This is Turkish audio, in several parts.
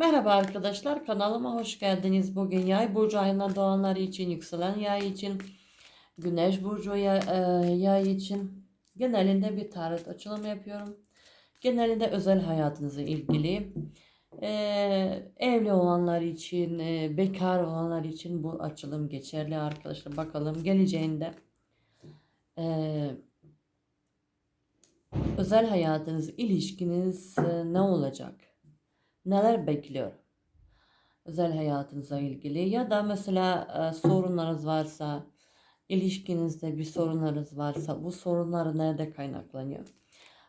Merhaba arkadaşlar kanalıma hoş geldiniz. Bugün yay burcu ayından doğanlar için, yükselen yay için, güneş burcu yay, e, yay için genelinde bir tarot açılımı yapıyorum. Genelinde özel hayatınızla ilgili, e, evli olanlar için, e, bekar olanlar için bu açılım geçerli arkadaşlar. Bakalım geleceğinde e, özel hayatınız, ilişkiniz e, ne olacak? Neler bekliyor? Özel hayatınıza ilgili ya da mesela e, sorunlarınız varsa, ilişkinizde bir sorunlarınız varsa bu sorunları nerede kaynaklanıyor?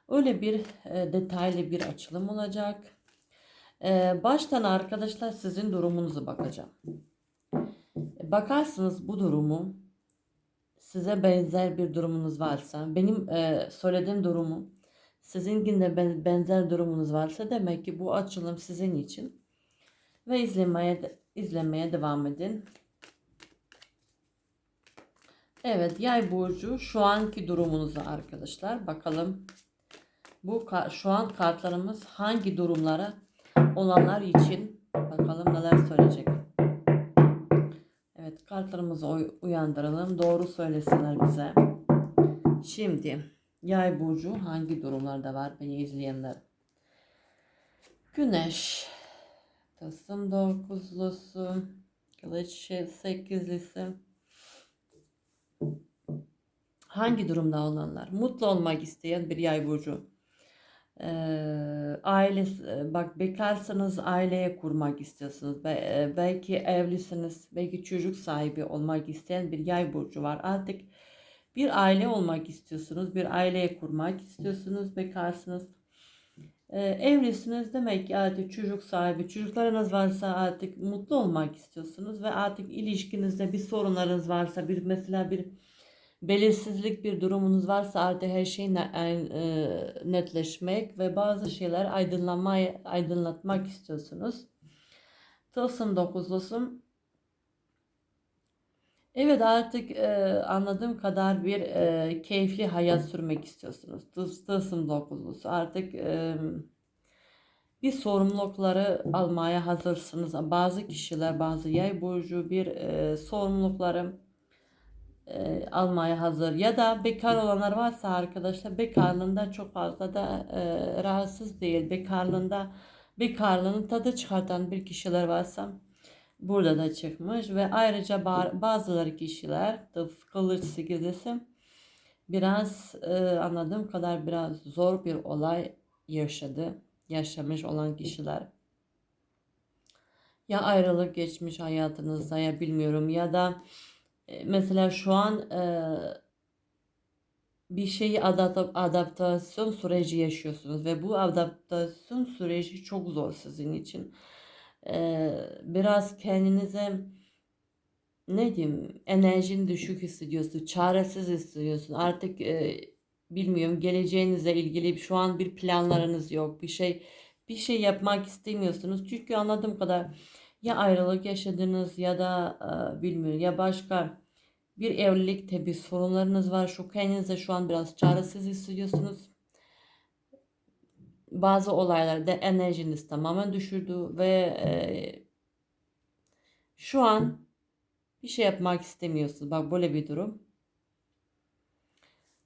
Öyle bir e, detaylı bir açılım olacak. E, baştan arkadaşlar sizin durumunuzu bakacağım. Bakarsınız bu durumu size benzer bir durumunuz varsa, benim söylediğim durumu sizinkinde ben- benzer durumunuz varsa demek ki bu açılım sizin için ve izlemeye de- izlemeye devam edin. Evet, Yay burcu şu anki durumunuza arkadaşlar bakalım. Bu şu an kartlarımız hangi durumlara olanlar için bakalım neler söyleyecek. Evet, kartlarımızı uy- uyandıralım. Doğru söylesinler bize. Şimdi Yay burcu hangi durumlarda var beni izleyenler? Güneş, Tılsım dokuzlusu, Kılıç sekizlisi. Hangi durumda olanlar? Mutlu olmak isteyen bir yay burcu. Ee, aile, bak bekarsanız aileye kurmak istiyorsunuz. Be- e, belki evlisiniz, belki çocuk sahibi olmak isteyen bir yay burcu var. Artık bir aile olmak istiyorsunuz, bir aileye kurmak istiyorsunuz, bekarsınız. Ee, evlisiniz demek ki artık çocuk sahibi, çocuklarınız varsa artık mutlu olmak istiyorsunuz ve artık ilişkinizde bir sorunlarınız varsa, bir mesela bir belirsizlik bir durumunuz varsa artık her şey ne- e, netleşmek ve bazı şeyler aydınlanmaya aydınlatmak istiyorsunuz. Tılsım dokuzlusu Evet artık e, anladığım kadar bir e, keyifli hayat sürmek istiyorsunuz. Tılsım dokuzlusu artık e, bir sorumlulukları almaya hazırsınız. Bazı kişiler, bazı yay burcu bir e, sorumlulukları e, almaya hazır. Ya da bekar olanlar varsa arkadaşlar bekarlığında çok fazla da e, rahatsız değil. Bekarlığında bekarlığının tadı çıkartan bir kişiler varsa burada da çıkmış ve ayrıca ba- bazıları kişiler kılıç sekizlisi biraz e, anladığım kadar biraz zor bir olay yaşadı. Yaşamış olan kişiler. Ya ayrılık geçmiş hayatınızda ya bilmiyorum ya da e, mesela şu an e, bir şeyi adapta- adaptasyon süreci yaşıyorsunuz ve bu adaptasyon süreci çok zor sizin için. E, biraz kendinize ne diyeyim enerjin düşük hissediyorsun, çaresiz hissediyorsun. Artık e, bilmiyorum geleceğinizle ilgili şu an bir planlarınız yok. Bir şey bir şey yapmak istemiyorsunuz. Çünkü anladığım kadar ya ayrılık yaşadınız ya da e, bilmiyorum ya başka bir evlilikte bir sorunlarınız var. Şu kendinize şu an biraz çaresiz hissediyorsunuz. Bazı olaylarda enerjiniz tamamen düşürdü ve e, şu an bir şey yapmak istemiyorsunuz. Bak böyle bir durum.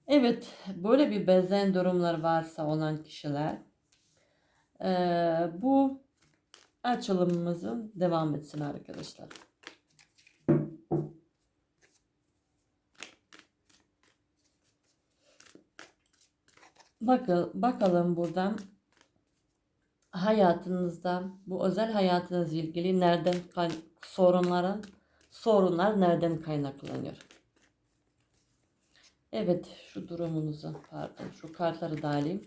Evet, böyle bir benzer durumlar varsa olan kişiler e, bu açılımımızın devam etsin arkadaşlar. Bakın, bakalım buradan hayatınızda bu özel hayatınızla ilgili nereden sorunların sorunlar nereden kaynaklanıyor? Evet, şu durumunuzu pardon, şu kartları da alayım.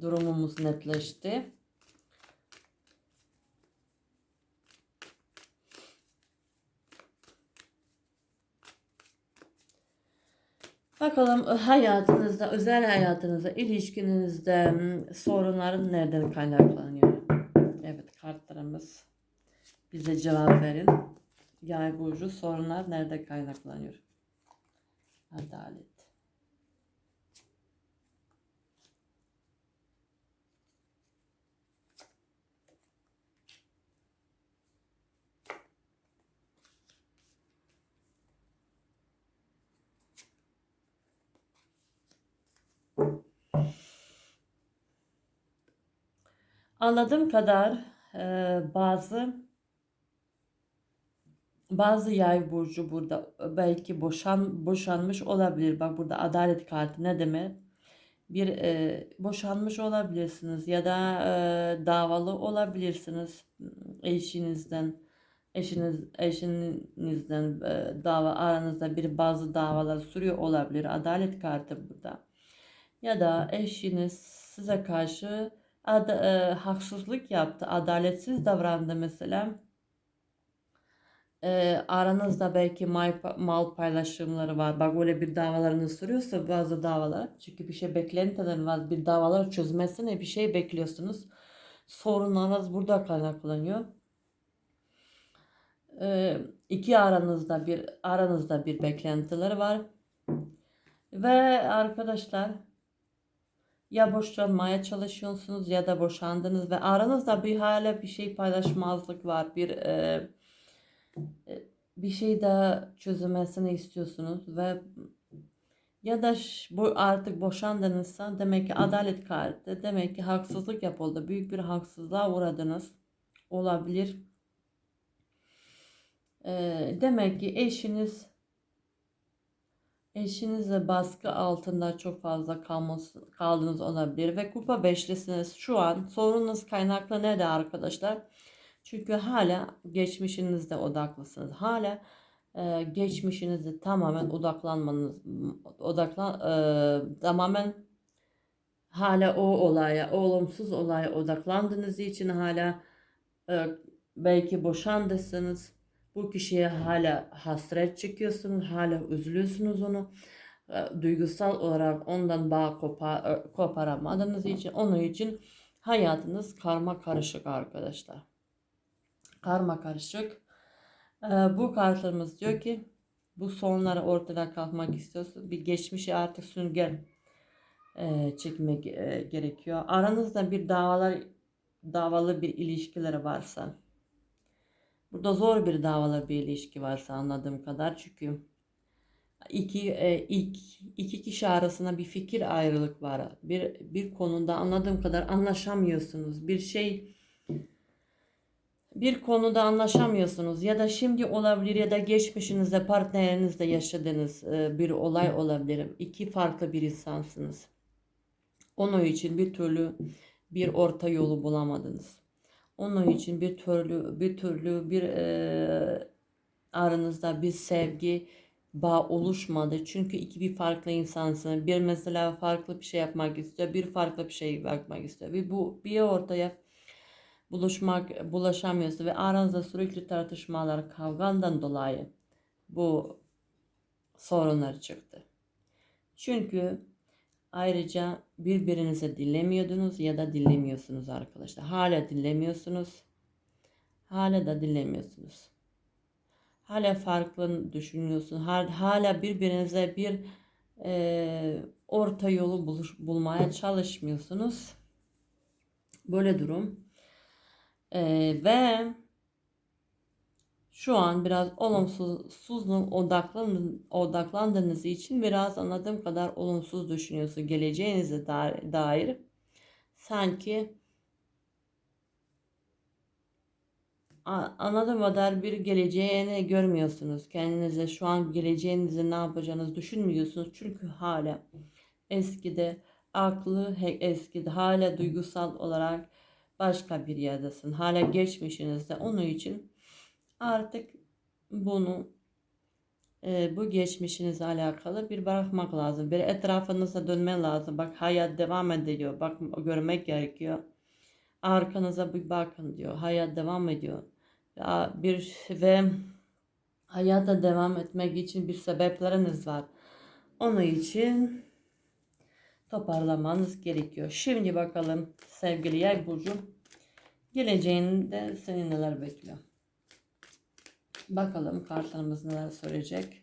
Durumumuz netleşti. Bakalım hayatınızda, özel hayatınızda, ilişkinizde hmm, sorunların nereden kaynaklanıyor? Evet kartlarımız bize cevap verin. Yay burcu sorunlar nerede kaynaklanıyor? Adalet. Anladığım kadar e, bazı bazı yay burcu burada belki boşan boşanmış olabilir. Bak burada adalet kartı ne demek? Bir e, boşanmış olabilirsiniz ya da e, davalı olabilirsiniz eşinizden. Eşiniz eşinizden e, dava aranızda bir bazı davalar sürüyor olabilir. Adalet kartı burada. Ya da eşiniz size karşı ad, e, haksızlık yaptı, adaletsiz davrandı mesela. E, aranızda belki mal, mal paylaşımları var. Bak öyle bir davalarınız sürüyorsa bazı davalar. Çünkü bir şey beklentiler var. Bir davalar çözmesine bir şey bekliyorsunuz. Sorunlarınız burada kaynaklanıyor. E, iki aranızda bir aranızda bir beklentiler var. Ve arkadaşlar ya boşanmaya çalışıyorsunuz ya da boşandınız ve aranızda bir hala bir şey paylaşmazlık var. Bir e, e, bir şey daha çözülmesini istiyorsunuz ve ya da bu artık boşandınızsa demek ki adalet kartı demek ki haksızlık yapıldı. Büyük bir haksızlığa uğradınız. Olabilir. E, demek ki eşiniz Eşinizle baskı altında çok fazla kalmış, kaldığınız olabilir ve kupa beşlisiniz. Şu an sorununuz kaynaklı ne de arkadaşlar? Çünkü hala geçmişinizde odaklısınız. Hala e, geçmişinizde tamamen odaklanmanız, odaklan, e, tamamen hala o olaya, olumsuz olaya odaklandığınız için hala e, belki boşandısınız bu kişiye hala hasret çekiyorsunuz, hala üzülüyorsunuz onu. E, Duygusal olarak ondan bağ kopar, e, koparamadığınız için, onun için hayatınız karma karışık arkadaşlar. Karma karışık. E, Bu kartlarımız diyor ki bu sorunları ortadan kalkmak istiyorsun. Bir geçmişi artık sünger e, çekmek e, gerekiyor. Aranızda bir davalar davalı bir ilişkileri varsa Burada zor bir davalı bir ilişki varsa anladığım kadar çünkü iki e, ilk iki kişi arasında bir fikir ayrılık var. Bir bir konuda anladığım kadar anlaşamıyorsunuz. Bir şey bir konuda anlaşamıyorsunuz ya da şimdi olabilir ya da geçmişinizde partnerinizle yaşadığınız e, bir olay olabilir. İki farklı bir insansınız. Onun için bir türlü bir orta yolu bulamadınız. Onun için bir türlü bir türlü bir e, aranızda bir sevgi bağ oluşmadı. Çünkü iki bir farklı insansın. Bir mesela farklı bir şey yapmak istiyor, bir farklı bir şey yapmak istiyor. Bir bu bir ortaya buluşmak bulaşamıyorsun ve aranızda sürekli tartışmalar, kavgandan dolayı bu sorunlar çıktı. Çünkü Ayrıca birbirinizi dinlemiyordunuz ya da dinlemiyorsunuz arkadaşlar. Hala dinlemiyorsunuz. Hala da dinlemiyorsunuz. Hala farklı düşünüyorsunuz. Hala birbirinize bir e, orta yolu buluş, bulmaya çalışmıyorsunuz. Böyle durum. E, ve şu an biraz olumsuzluğun odaklandın, odaklandığınız için biraz anladığım kadar olumsuz düşünüyorsun geleceğinize dair. Sanki anladığım kadar bir geleceğini görmüyorsunuz. Kendinize şu an geleceğinizi ne yapacağınızı düşünmüyorsunuz. Çünkü hala eskide aklı eskide hala duygusal olarak başka bir yerdesin. Hala geçmişinizde. Onun için Artık bunu e, bu geçmişinizle alakalı bir bırakmak lazım. Bir etrafınıza dönmen lazım. Bak hayat devam ediyor. Bak görmek gerekiyor. Arkanıza bir bakın diyor. Hayat devam ediyor. Ya bir ve hayata devam etmek için bir sebepleriniz var. Onun için toparlamanız gerekiyor. Şimdi bakalım sevgili yay burcu geleceğinde seni neler bekliyor. Bakalım kartlarımız neler söyleyecek.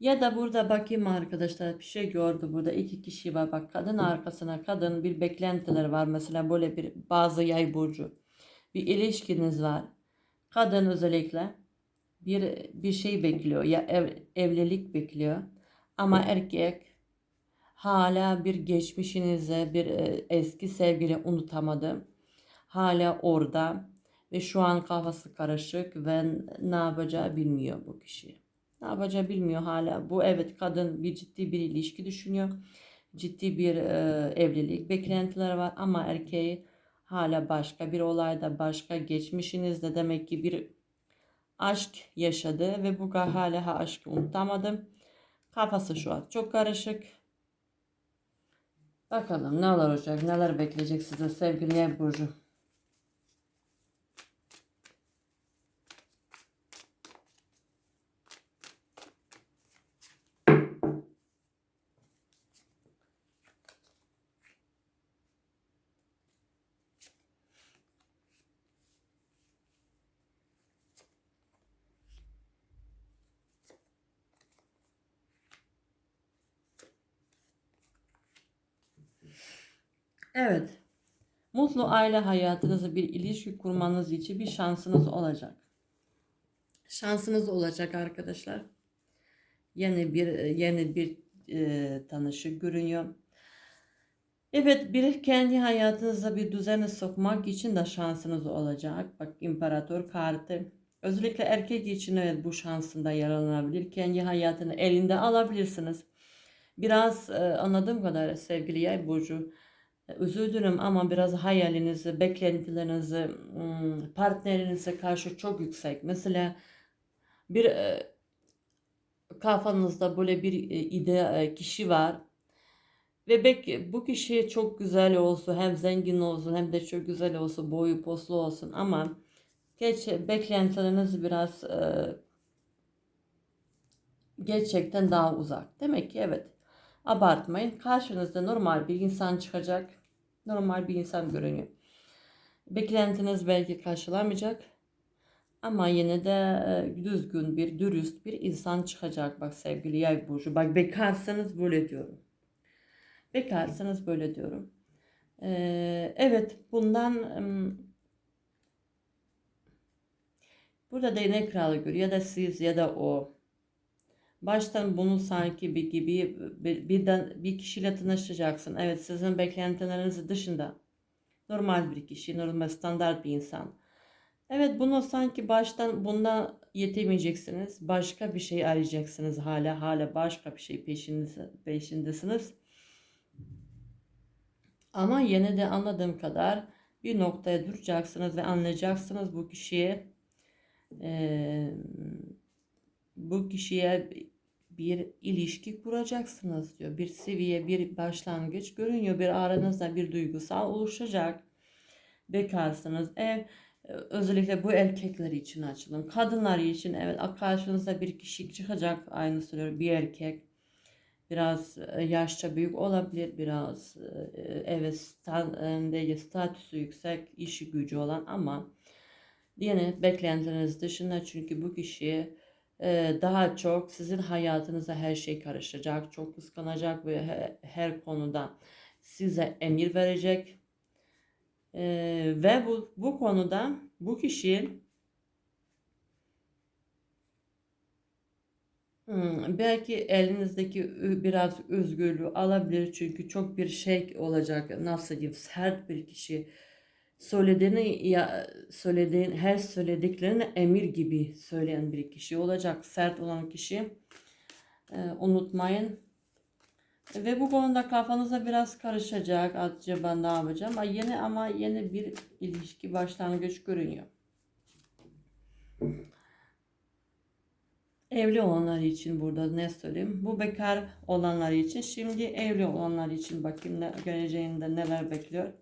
Ya da burada bakayım arkadaşlar bir şey gördü burada. İki kişi var bak kadın arkasına kadın bir beklentiler var. Mesela böyle bir bazı yay burcu bir ilişkiniz var. Kadın özellikle bir bir şey bekliyor ya ev, evlilik bekliyor ama erkek hala bir geçmişinize bir e, eski sevgili unutamadı hala orada ve şu an kafası karışık ve ne yapacağı bilmiyor bu kişi. Ne yapacağı bilmiyor hala. Bu evet kadın bir ciddi bir ilişki düşünüyor. Ciddi bir e, evlilik beklentileri var ama erkeği hala başka bir olayda başka geçmişinizde demek ki bir aşk yaşadı ve bu hala ha aşkı unutamadım. Kafası şu an çok karışık. Bakalım neler olacak, neler bekleyecek size sevgili Burcu. Evet. Mutlu aile hayatınızı bir ilişki kurmanız için bir şansınız olacak. Şansınız olacak arkadaşlar. Yeni bir yeni bir e, tanışık görünüyor. Evet bir kendi hayatınıza bir düzeni sokmak için de şansınız olacak. Bak imparator kartı. Özellikle erkek için evet bu şansında yararlanabilir. Kendi hayatını elinde alabilirsiniz. Biraz e, anladığım kadar sevgili yay burcu özür dilerim ama biraz hayalinizi, beklentilerinizi ım, partnerinize karşı çok yüksek. Mesela bir e, kafanızda böyle bir e, ide e, kişi var ve bek bu kişi çok güzel olsun, hem zengin olsun hem de çok güzel olsun, boyu poslu olsun ama geç beklentileriniz biraz gerçekten daha uzak. Demek ki evet abartmayın. Karşınızda normal bir insan çıkacak. Normal bir insan görünüyor. Beklentiniz belki karşılamayacak. Ama yine de e, düzgün bir, dürüst bir insan çıkacak. Bak sevgili yay burcu. Bak bekarsanız böyle diyorum. Bekarsanız böyle diyorum. Ee, evet bundan burada değnek kralı görüyor ya da siz ya da o Baştan bunu sanki bir gibi bir, birden bir kişiyle tanışacaksın. Evet sizin beklentileriniz dışında normal bir kişi, normal standart bir insan. Evet bunu sanki baştan bunda yetemeyeceksiniz. Başka bir şey arayacaksınız hala hala başka bir şey peşinde, peşindesiniz. Ama yine de anladığım kadar bir noktaya duracaksınız ve anlayacaksınız bu kişiye e, bu kişiye bir ilişki kuracaksınız diyor. Bir seviye, bir başlangıç görünüyor. Bir aranızda bir duygusal oluşacak. Bekarsınız. Ev özellikle bu erkekler için açılım. Kadınlar için evet karşınızda bir kişi çıkacak. Aynı söylüyorum bir erkek. Biraz e, yaşça büyük olabilir. Biraz e, evet statüsü yüksek, işi gücü olan ama yine beklentiniz dışında çünkü bu kişiye daha çok sizin hayatınıza her şey karışacak, çok kıskanacak ve her konuda size emir verecek. Ve bu, bu konuda bu kişi hmm, belki elinizdeki biraz özgürlüğü alabilir çünkü çok bir şey olacak nasıl diyeyim sert bir kişi söylediğini ya söylediğin her söylediklerini emir gibi söyleyen bir kişi olacak. Sert olan kişi. Ee, unutmayın. Ve bu konuda kafanıza biraz karışacak. Acaba ne yapacağım? Ama yeni ama yeni bir ilişki başlangıç görünüyor. Evli olanlar için burada ne söyleyeyim? Bu bekar olanlar için. Şimdi evli olanlar için bakayım ne, geleceğinde neler bekliyor.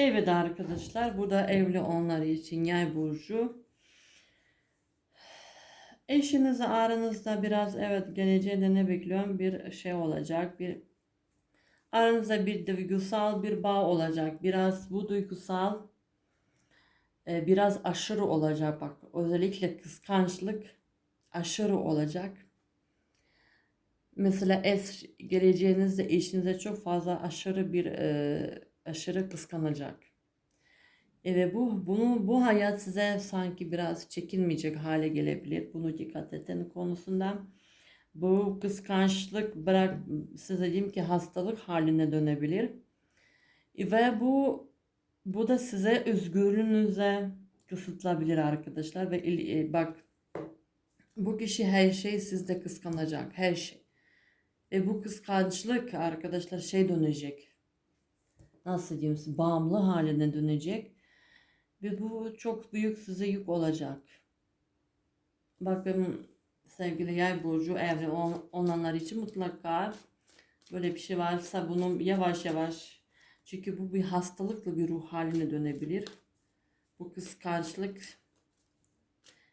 Evet arkadaşlar bu da evli onlar için yay burcu. Eşinizle aranızda biraz evet geleceğde ne bekliyorum bir şey olacak bir aranızda bir duygusal bir bağ olacak biraz bu duygusal e, biraz aşırı olacak bak özellikle kıskançlık aşırı olacak. Mesela es geleceğinizde eşinize çok fazla aşırı bir e, aşırı kıskanacak. E ve bu bunu bu hayat size sanki biraz çekilmeyecek hale gelebilir. Bunu dikkat edin konusunda. Bu kıskançlık bırak size diyeyim ki hastalık haline dönebilir. E ve bu bu da size özgürlüğünüze kısıtlayabilir arkadaşlar ve e, bak bu kişi her şey sizde kıskanacak her şey. Ve bu kıskançlık arkadaşlar şey dönecek. Nasıl diyeyim size bağımlı haline dönecek. Ve bu çok büyük size yük olacak. Bakın sevgili yay burcu evli olanlar için mutlaka böyle bir şey varsa bunu yavaş yavaş çünkü bu bir hastalıklı bir ruh haline dönebilir. Bu kıskançlık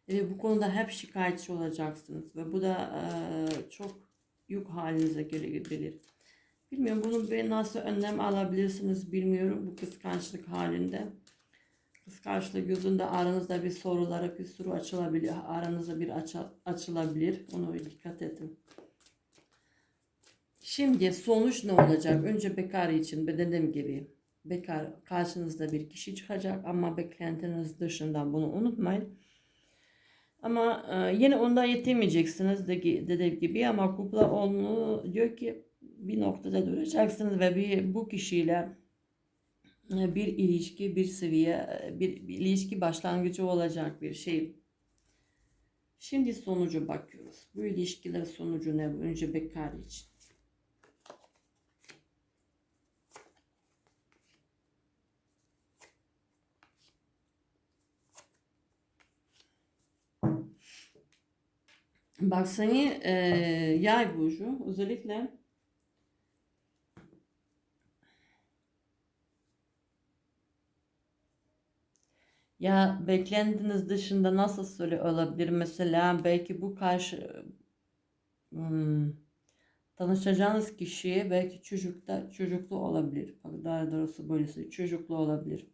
ve bu konuda hep şikayetçi olacaksınız ve bu da e, çok yük halinize gelebilir. Bilmiyorum bunun bir nasıl önlem alabilirsiniz bilmiyorum bu kıskançlık halinde. Kıskançlık yüzünde aranızda bir sorulara bir soru açılabilir. Aranızda bir aç açılabilir. Ona dikkat edin. Şimdi sonuç ne olacak? Önce bekar için dediğim gibi bekar karşınızda bir kişi çıkacak ama beklentiniz dışında bunu unutmayın. Ama e, yine onda yetemeyeceksiniz dediğim gibi ama kupla onu diyor ki bir noktada duracaksınız ve bir bu kişiyle e, bir ilişki, bir seviye, e, bir, bir ilişki başlangıcı olacak bir şey. Şimdi sonucu bakıyoruz. Bu ilişkiler sonucu ne? Önce bekar için. Bak seni e, yay burcu özellikle Ya beklentiniz dışında nasıl söyle olabilir mesela belki bu karşı hmm, tanışacağınız kişiye belki çocukta çocuklu olabilir. Daha doğrusu böylesi çocuklu olabilir.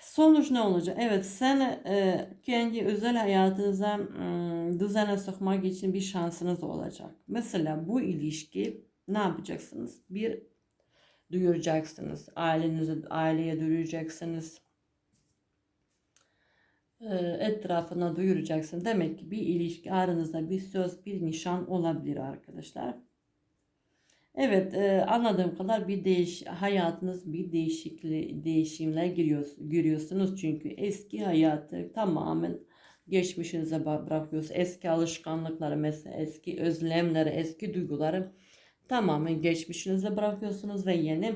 Sonuç ne olacak? Evet sen e, kendi özel hayatınıza e, düzene sokmak için bir şansınız olacak. Mesela bu ilişki ne yapacaksınız? Bir duyuracaksınız. Ailenize, aileye duyuracaksınız. E, etrafına duyuracaksın. Demek ki bir ilişki aranızda bir söz, bir nişan olabilir arkadaşlar. Evet e, anladığım kadar bir değiş hayatınız bir değişikliği değişimler giriyor, görüyorsunuz çünkü eski hayatı tamamen geçmişinize bırakıyorsunuz. Eski alışkanlıkları mesela eski özlemleri, eski duyguları tamamen geçmişinize bırakıyorsunuz ve yeni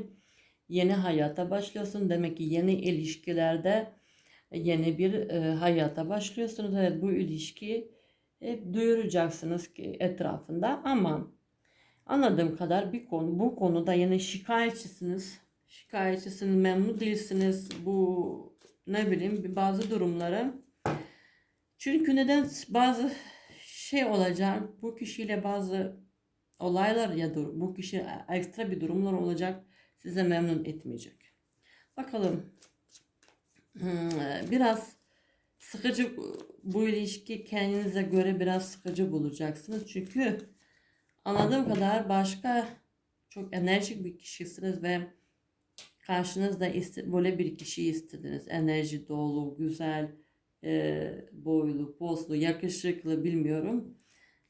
yeni hayata başlıyorsun. Demek ki yeni ilişkilerde yeni bir e, hayata başlıyorsunuz. Evet bu ilişki hep duyuracaksınız ki etrafında ama Anladığım kadar bir konu bu konuda yine şikayetçisiniz. Şikayetçisiniz, memnun değilsiniz. Bu ne bileyim bazı durumları. Çünkü neden bazı şey olacak bu kişiyle bazı olaylar ya da bu kişi ekstra bir durumlar olacak size memnun etmeyecek. Bakalım biraz sıkıcı bu ilişki kendinize göre biraz sıkıcı bulacaksınız. Çünkü Anladığım kadar başka çok enerjik bir kişisiniz ve karşınızda böyle bir kişi istediniz. Enerji dolu, güzel, e, boylu, poslu, yakışıklı bilmiyorum.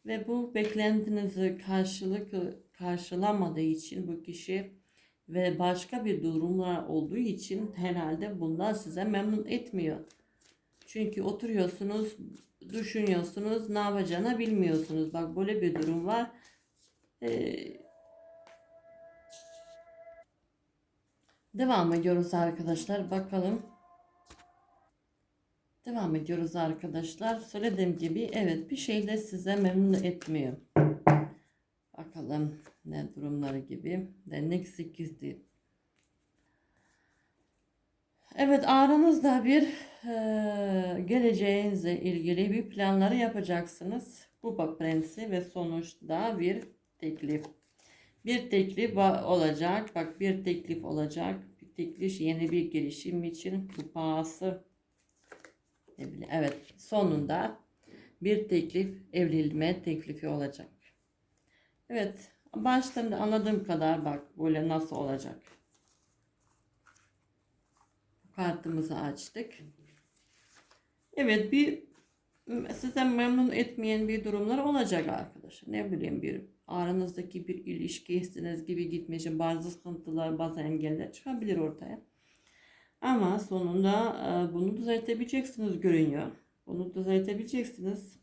Ve bu beklentinizi karşılık karşılamadığı için bu kişi ve başka bir durumlar olduğu için herhalde bundan size memnun etmiyor. Çünkü oturuyorsunuz, düşünüyorsunuz, ne yapacağını bilmiyorsunuz. Bak böyle bir durum var ee, devam ediyoruz arkadaşlar. Bakalım. Devam ediyoruz arkadaşlar. Söylediğim gibi evet bir şey de size memnun etmiyor. Bakalım ne durumları gibi. Dernek 8'di. Evet aranızda bir eee, geleceğinizle ilgili bir planları yapacaksınız. Bak prensi ve sonuçta bir teklif. Bir teklif olacak. Bak bir teklif olacak. Bir teklif yeni bir girişim için kupası. Evet sonunda bir teklif evlenme teklifi olacak. Evet baştan da anladığım kadar bak böyle nasıl olacak. Kartımızı açtık. Evet bir size memnun etmeyen bir durumlar olacak arkadaşlar. Ne bileyim bir aranızdaki bir ilişki istediğiniz gibi gitmeyecek bazı sıkıntılar bazı engeller çıkabilir ortaya. Ama sonunda e, bunu düzeltebileceksiniz görünüyor. Bunu düzeltebileceksiniz.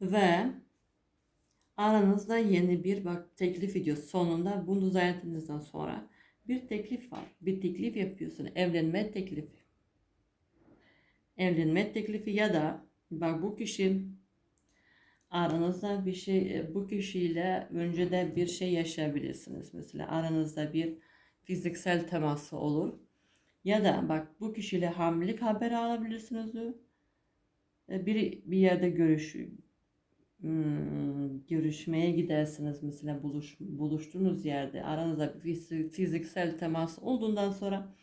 Ve aranızda yeni bir bak teklif ediyor. Sonunda bunu düzelttiğinizden sonra bir teklif var. Bir teklif yapıyorsun. Evlenme teklifi. Evlenme teklifi ya da bak bu kişi aranızda bir şey bu kişiyle önceden bir şey yaşayabilirsiniz. Mesela aranızda bir fiziksel teması olur. Ya da bak bu kişiyle hamilelik haberi alabilirsiniz. E, Bir, bir yerde görüş hmm, görüşmeye gidersiniz mesela buluş, buluştuğunuz yerde aranızda bir fizi- fiziksel temas olduğundan sonra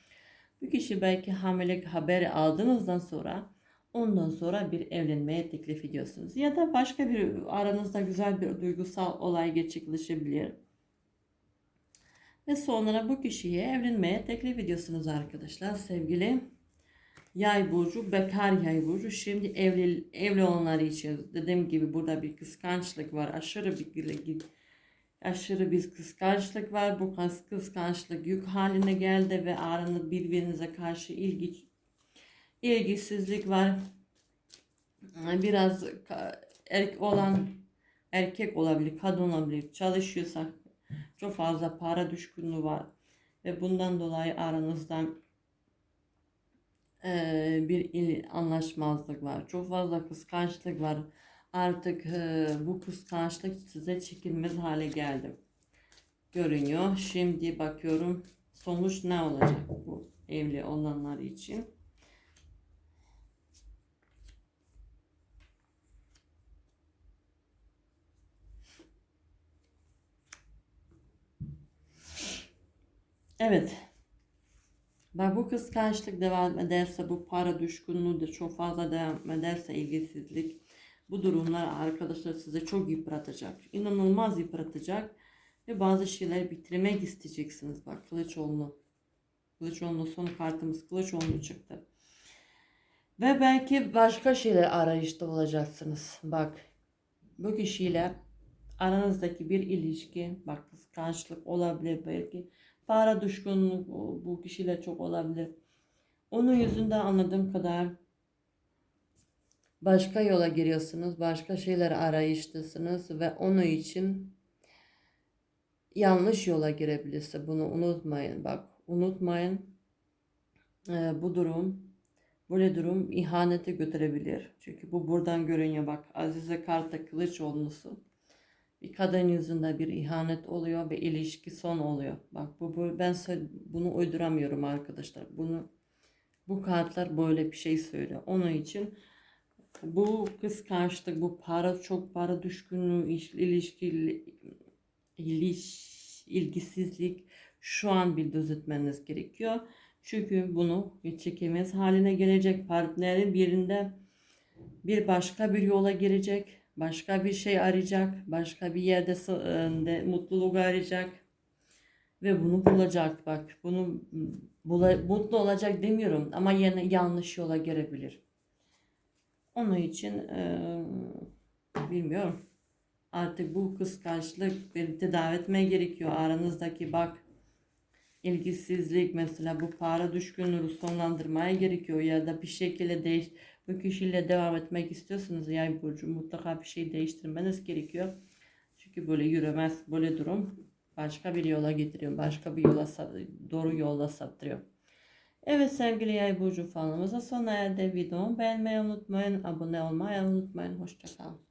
bu kişi belki hamilelik haberi aldığınızdan sonra ondan sonra bir evlenmeye teklif ediyorsunuz. Ya da başka bir aranızda güzel bir duygusal olay gerçekleşebilir. Ve sonra bu kişiye evlenmeye teklif ediyorsunuz arkadaşlar. Sevgili yay burcu, bekar yay burcu. Şimdi evli, evli olanlar için dediğim gibi burada bir kıskançlık var. Aşırı bir aşırı bir kıskançlık var. Bu kıs- kıskançlık yük haline geldi ve aranızda birbirinize karşı ilgi ilgisizlik var. Biraz erkek olan erkek olabilir, kadın olabilir. Çalışıyorsa çok fazla para düşkünlüğü var ve bundan dolayı aranızda eee, bir il, anlaşmazlık var. Çok fazla kıskançlık var. Artık eee, bu kıskançlık size çekilmez hale geldi. Görünüyor. Şimdi bakıyorum sonuç ne olacak bu evli olanlar için. Evet. Bak bu kıskançlık devam ederse, bu para düşkünlüğü de çok fazla devam ederse ilgisizlik, bu durumlar arkadaşlar size çok yıpratacak. İnanılmaz yıpratacak. Ve bazı şeyler bitirmek isteyeceksiniz. Bak Kılıçoğlu. Kılıçoğlu son kartımız Kılıçoğlu çıktı. Ve belki başka şeyler arayışta olacaksınız. Bak bu kişiyle aranızdaki bir ilişki, bak kıskançlık olabilir belki. Para düşkünlük bu kişiyle çok olabilir. Onun yüzünden anladığım kadar başka yola giriyorsunuz, başka şeyler arayıştasınız ve onun için yanlış yola girebilirse bunu unutmayın. Bak unutmayın Ee, bu durum böyle durum ihanete götürebilir. Çünkü bu buradan görünüyor bak Azize Karta Kılıçoğlu'su bir kadın yüzünde bir ihanet oluyor ve ilişki son oluyor. Bak bu, bu ben bunu uyduramıyorum arkadaşlar. Bunu bu kartlar böyle bir şey söylüyor. Onun için bu kıskançlık, bu para çok para düşkünlüğü, iş- ilişki iliş, ilgisizlik şu an bir düzeltmeniz gerekiyor. Çünkü bunu çekemez haline gelecek partnerin birinde bir başka bir yola girecek, başka bir şey arayacak, başka bir yerde e, de mutluluk arayacak ve bunu bulacak. Bak bunu bula, mutlu olacak demiyorum ama yine yanlış yola girebilir. Onun için e, bilmiyorum. Artık bu kıskançlık bir tedavi etmeye gerekiyor. Aranızdaki bak ilgisizlik mesela bu para düşkünlüğü sonlandırmaya gerekiyor ya da bir şekilde değiş bu kişiyle devam etmek istiyorsanız yay burcu mutlaka bir şey değiştirmeniz gerekiyor. Çünkü böyle yürümez böyle durum başka bir yola getiriyor. Başka bir yola doğru yola saptırıyor. Evet sevgili yay burcu fanımıza sona erdi. Videomu beğenmeyi unutmayın. Abone olmayı unutmayın. Hoşçakalın.